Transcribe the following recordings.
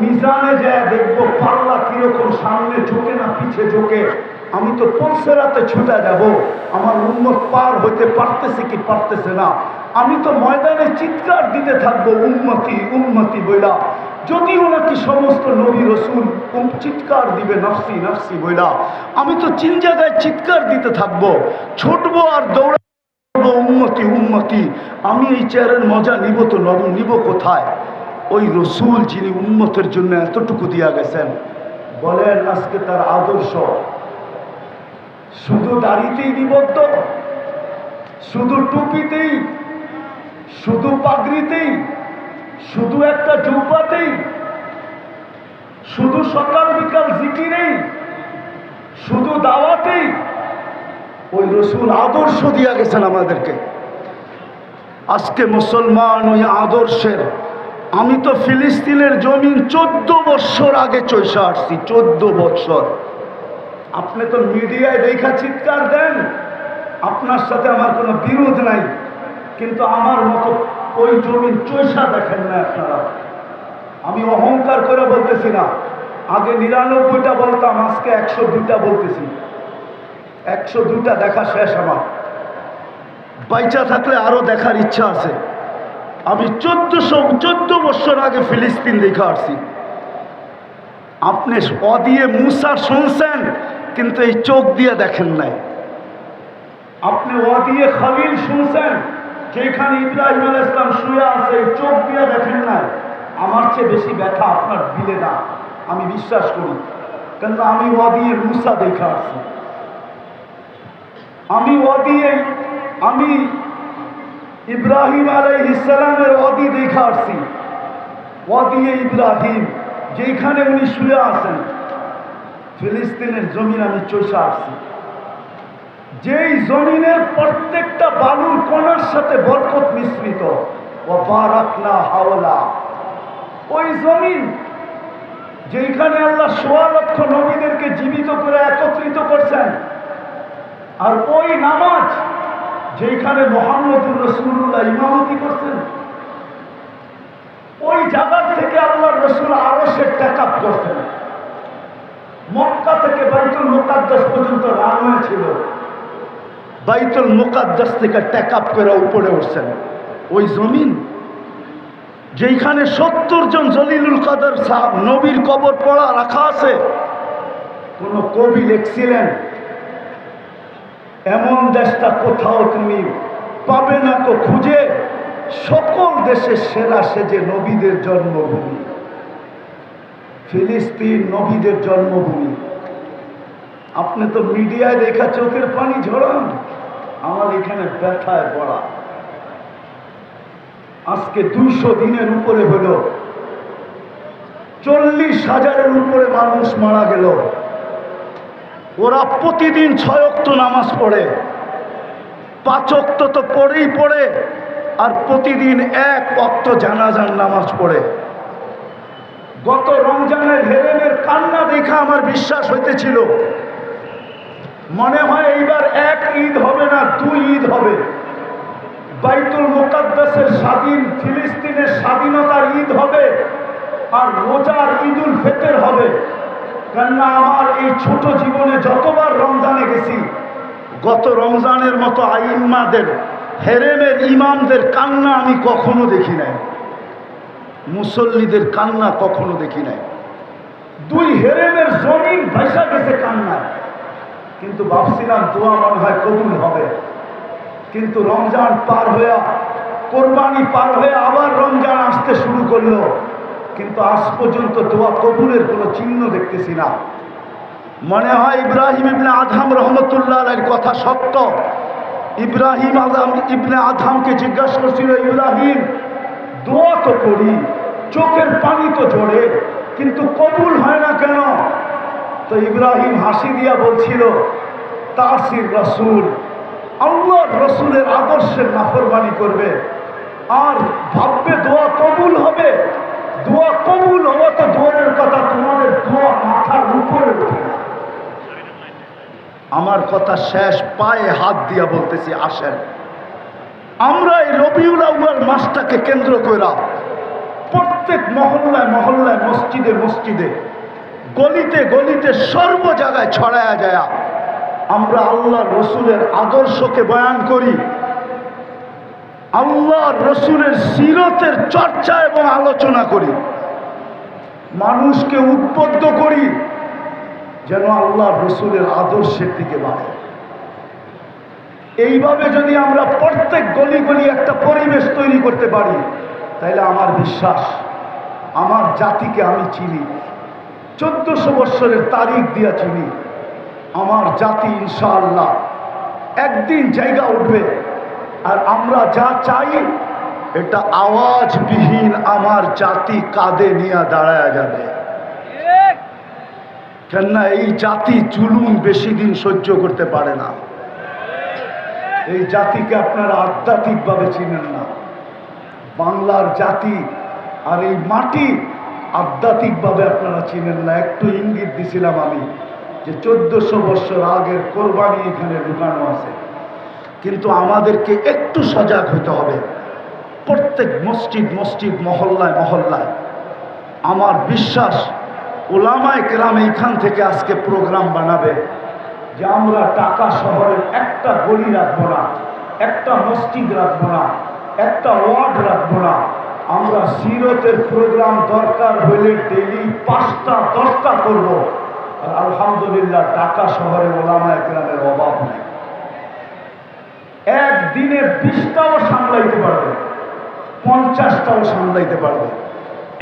মিজানে যায় দেখব পাল্লা কীরকম সামনে ঝুঁকে না পিছে ঝুঁকে। আমি তো পলসেরাতে ছুটে যাব। আমার উন্মত পার হতে পারতেছে কি পারতেছে না। আমি তো ময়দানে চিৎকার দিতে থাকব উন্মতি উন্মতি বইলা। যদিও নাকি সমস্ত নবী উম চিৎকার দিবে, নফসি নফসি বইলা। আমি তো চিন জায়গায় চিৎকার দিতে থাকব। ছুটবো আর দৌড়া উন্মতি উন্মতি আমি এই চেয়ারের মজা নিব তো নব, নিব কোথায়? ওই রসুল যিনি উন্মতের জন্য এতটুকু দিয়া গেছেন, বলেন আজকে তার আদর্শ। শুধু দাড়িতেই নিবদ্ধ, শুধু টুপিতেই, শুধু পাগড়িতেই, শুধু একটা জুব্বাতেই, শুধু সকাল বিকাল জিকিরেই, শুধু দাওয়াতেই ওই রসুল আদর্শ দিয়া গেছেন আমাদেরকে। আজকে মুসলমান ওই আদর্শের আমি তো ফিলিস্তিনের জমিন চোদ্দ বৎসর আগে চৈসা আসছি চোদ্দ বৎসর। আপনি তো মিডিয়ায় দেখা চিৎকার দেন, আপনার সাথে আমার কোনো বিরোধ নাই। কিন্তু আমার মতো ওই জমিন চৈসা দেখেন না আপনারা। আমি অহংকার করে বলতেছি না। আগে নিরানব্বইটা বলতাম, আজকে একশো দুইটা বলতেছি। একশো দুইটা দেখা শেষ আমার। বাইচা থাকলে আরও দেখার ইচ্ছা আছে। আমি চোদ্দশো, চোদ্দ বছর আগে ফিলিস্তিন দেখে আসছি। আপনি অদিয়ে মুসা শুনছেন, কিন্তু এই চোখ দিয়ে দেখেন নাই। আপনি অদিয়ে খালিল শুনছেন, যেখানে ইব্রাহিম আল ইসলাম শুয়ে আছে চোখ দিয়ে দেখেন নাই। আমার চেয়ে বেশি ব্যথা আপনার দিলে না, আমি বিশ্বাস করি। কেন আমি অদিয়ে মুসা দেখে আসছি। আমি অদিয়ে, আমি ইব্রাহিম আলাই ইসলামের অদি দেখা আসছি। অদিয়ে ইব্রাহিম যেখানে উনি শুয়ে আছেন। ফিলিস্তিনের জমিন আমি চষে আসছি। যেই জমিনের প্রত্যেকটা বালুর কণার সাথে বরকত মিশ্রিত। ও বারাকনা হাওলা। ওই জমিন যেখানে আল্লাহ সোয়া লক্ষ নবীদেরকে জীবিত করে একত্রিত করছেন। আর ওই নামাজ যেখানে মোহাম্মদুর রসুল্লাহ ইমামতি করছেন, ওই জায়গার থেকে আল্লাহ রসুল আরও সে ট্যাকআপ করছেন। মক্কা থেকে বাইতুল মোকাদ্দাস পর্যন্ত রানওয়ে ছিল। বাইতুল মোকাদ্দাস থেকে ট্যাকআপ করে উপরে উঠছেন। ওই জমিন যেখানে সত্তর জন জলিলুল কাদের সাহাব নবীর কবর পড়া রাখা আছে, কোন কবি লিখছিলেন এমন দেশটা কোথাও তুমি পাবে না তো খুঁজে। সকল দেশের সেরা সেজে নবীদের জন্মভূমি। ফিলিস্তিন নবীদের জন্মভূমি। আপনি তো মিডিয়ায় দেখা চোখের পানি ঝরান। আমার এখানে ব্যথায় পড়া আজকে দুইশো দিনের উপরে হলো। চল্লিশ হাজারের উপরে মানুষ মারা গেল। ওরা প্রতিদিন ছয় অক্ত নামাজ পড়ে। পাঁচ অক্ত তো পড়েই পড়ে, আর প্রতিদিন এক অক্ত জানাজান নামাজ পড়ে। গত রমজানের হেরেমের কান্না দেখা আমার বিশ্বাস হইতেছিল, মনে হয় এইবার এক ঈদ হবে না দুই ঈদ হবে। বাইতুল মোকাদ্দাসের স্বাধীন ফিলিস্তিনের স্বাধীনতার ঈদ হবে, আর রোজার ঈদুল ফেতের হবে। কেননা আমার এই ছোট জীবনে যতবার রমজানে গেছি, গত রমজানের মতো আইম্মাদের হেরেমের ইমামদের কান্না আমি কখনো দেখি নাই। মুসল্লিদের কান্না কখনো দেখি নাই। দুই হেরেমের জমিন ভাইসা গেছে কান্না কিন্তু ভাবছিলাম দোয়া মনে হয় কবুল হবে। কিন্তু রমজান পার হয়ে, কোরবানি পার হয়ে আবার রমজান আসতে শুরু করল। কিন্তু আজ পর্যন্ত দোয়া কবুলের কোনো চিহ্ন দেখতেছি না। মনে হয় ইব্রাহিম ইবনে আধাম রহমতুল্লাহ কথা সত্য। ইব্রাহিম আদম ইবনে আধামকে জিজ্ঞাসা করছিল, ইব্রাহিম, দোয়া তো করি, চোখের পানি তো ঝরে, কিন্তু কবুল হয় না কেন? তো ইব্রাহিম হাসি দিয়া বলছিল, তাসির রসুল আল্লাহ রসুলের আদর্শের নাফরমানি করবে, আর ভাববে দোয়া কবুল হবে? দোয়া কবুল হওয়া তো দোয়ারের কথা তোমাদের দোয়া মাথার উপরে উঠে আমার কথা শেষ, পায়ে হাত দিয়া বলতেছি, আসেন। আমরা এই রবিউল আউয়াল মাসটাকে কেন্দ্র করে প্রত্যেক মহল্লায় মহল্লায়, মসজিদে মসজিদে, গলিতে গলিতে সর্ব জায়গায় ছড়ায়া যায় আমরা আল্লাহ রসুলের আদর্শকে বয়ান করি। আল্লাহ রসুলের সিরতের চর্চা এবং আলোচনা করি। মানুষকে উদ্বুদ্ধ করি যেন আল্লাহ রসুলের আদর্শের দিকে বাড়ে। এইভাবে যদি আমরা প্রত্যেক গলি গলি একটা পরিবেশ তৈরি করতে পারি তাহলে আমার বিশ্বাস, আমার জাতিকে আমি চিনি। চোদ্দশো বৎসরের তারিখ দিয়া চিনি। আমার জাতি ইনশাআল্লাহ একদিন জায়গা উঠবে। আর আমরা যা চাই, এটা আওয়াজবিহীন আমার জাতি কাঁদে নিয়ে দাঁড়ায় যাবে। কেননা এই জাতি জুলুম বেশি দিন সহ্য করতে পারে না। এই জাতিকে আপনারা আধ্যাত্মিকভাবে চিনেন না। বাংলার জাতি আর এই মাটি আধ্যাত্মিকভাবে আপনারা চিনেন না। একটু ইঙ্গিত দিছিলাম আমি যে চোদ্দশো বছর আগের কোরবানি এখানে ঢুকানো আছে। কিন্তু আমাদেরকে একটু সজাগ হতে হবে। প্রত্যেক মসজিদ মসজিদ, মহল্লায় মহল্লায়। আমার বিশ্বাস, ওলামায় কেরাম এইখান থেকে আজকে প্রোগ্রাম বানাবে যে আমরা টাকা শহরের একটা গলি রাখব না, একটা মসজিদ রাখব না, একটা ওয়ার্ড রাখব না। আমরা সিরতের প্রোগ্রাম দরকার হলে ডেলি পাঁচটা, দশটা করব। আর আলহামদুলিল্লাহ ঢাকা শহরে ওলামা একরামের অভাব নেই। একদিনে বিশটাও সামলাইতে পারবে। পঞ্চাশটাও সামলাইতে পারবে।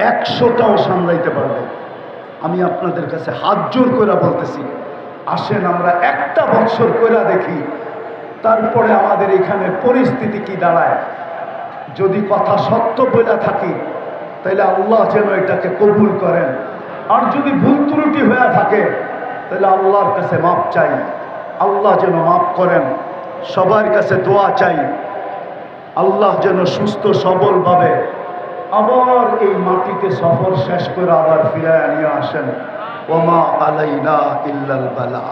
একশোটাও সামলাইতে পারবে। আমি আপনাদের কাছে হাত জোর করে বলতেছি, আসেন আমরা একটা বছর করে দেখি, তারপরে আমাদের এখানে পরিস্থিতি কি দাঁড়ায়। যদি কথা সত্য বলে থাকি তাহলে আল্লাহ যেন এটাকে কবুল করেন। আর যদি ভুল ত্রুটি হয়ে থাকে তাহলে আল্লাহর কাছে মাপ চাই। আল্লাহ যেন মাপ করেন। সবার কাছে দোয়া চাই। আল্লাহ যেন সুস্থ, সবলভাবে আবার এই মাটিতে সফর শেষ করে আবার ফিরায় নিয়ে আসেন। ওমা আলাইনা ইল্লাল বালা।